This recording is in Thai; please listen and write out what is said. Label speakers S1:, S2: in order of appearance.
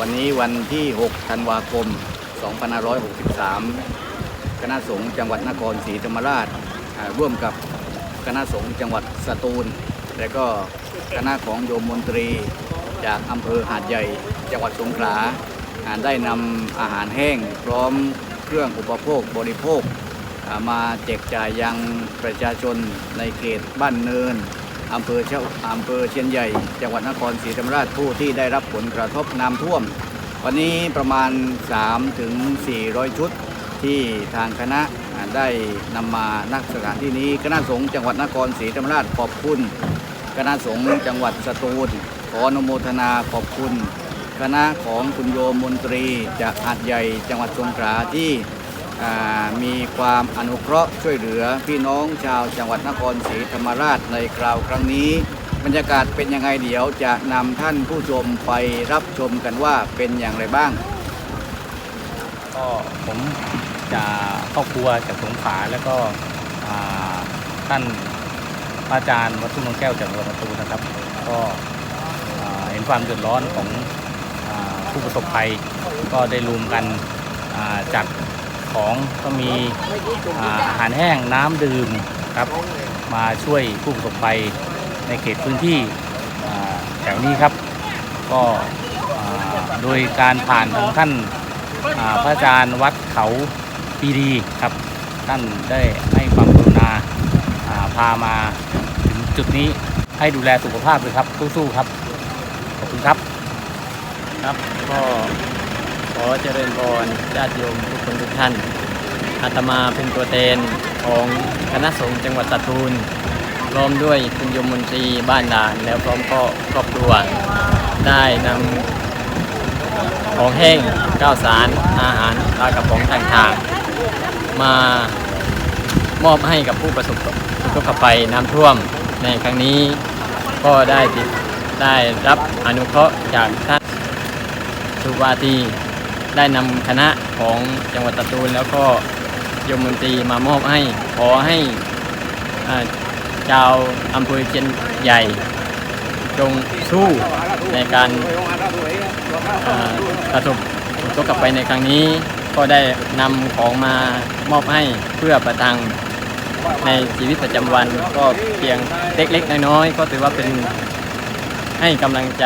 S1: วันนี้วันที่ 6 ธันวาคม 2563 คณะสงฆ์จังหวัดนครศรีธรรมราช ร่วมกับคณะสงฆ์จังหวัดสตูล และก็คณะของโยมมนตรี จากอำเภอหาดใหญ่ จังหวัดสงขลา ได้นำอาหารแห้งพร้อมเครื่องอุปโภคบริโภค มาแจกจ่ายยังประชาชนในเขตบ้านเนิน อำเภอเชาอำเภอเชียนใหญ่ จังหวัดนครศรีธรรมราชผู้ที่ได้รับผลกระทบน้ำท่วม วันนี้ประมาณ 3 ถึง 400 ชุดที่ทางคณะได้นำมานักสถานที่นี้ คณะสงฆ์จังหวัดนครศรีธรรมราชขอบคุณ คณะสงฆ์จังหวัดสตูลขออนุโมทนาขอบคุณ คณะของคุณโยมมนตรีจากหาดใหญ่จังหวัดสงขลาที่ มีความอนุเคราะห์ช่วยเหลือพี่น้องชาวจังหวัดนครศรีธรรมราชในคราวครั้งนี้ บรรยากาศเป็นยังไงเดี๋ยวจะนำท่านผู้ชมไปรับชมกันว่าเป็นอย่างไรบ้าง
S2: ก็ผมจะครอบครัวจากสงขลาแล้วก็ท่านอาจารย์วัดทุ่งนงแก้วจากจังหวัดประตูนะครับ ก็เห็นความเดือดร้อนของอผู้ประสบภัย ก็ได้รวมกันจัด ของก็มีอาหารแห้งน้ำดื่มครับ มาช่วยผู้ประสบภัยในเขตพื้นที่แถวนี้ครับ ก็โดยการผ่านของท่านาพระอาจารย์วัดเขาปีดีครับ ท่านได้ให้ความกรุณาาพามาถึงจุดนี้ให้ดูแลสุขภาพเลยครับสู้ๆครับ ขอบคุณครับ
S3: ครับก็ ขอเจริญพรญาติโยมทุกคนทุกท่าน อาตมาเป็นตัวแทนของคณะสงฆ์จังหวัดสตูล พร้อมด้วยคุณโยมมนตรีบ้านด่าน แล้วพร้อมก็ครอบครัว ได้นำของแห้งข้าวสาร อาหารปลากระป๋องต่างๆ มามอบให้กับผู้ประสบอุทกภัยน้ำท่วมในครั้งนี้ก็ได้ได้รับอนุเคราะห์จากท่านสุวาตี ได้นำคณะของจังหวัดตะตูนแล้วก็โยมมนตรีมามอบให้ ขอให้อ่าชาวอำเภอเชียนใหญ่จงสู้ในการอ่ากระทบอุทกภัยในครั้งนี้ ก็ได้นำของมามอบให้เพื่อประทังในชีวิตประจำวันก็เพียงเล็กๆน้อยๆก็ถือว่าเป็นให้กำลังใจ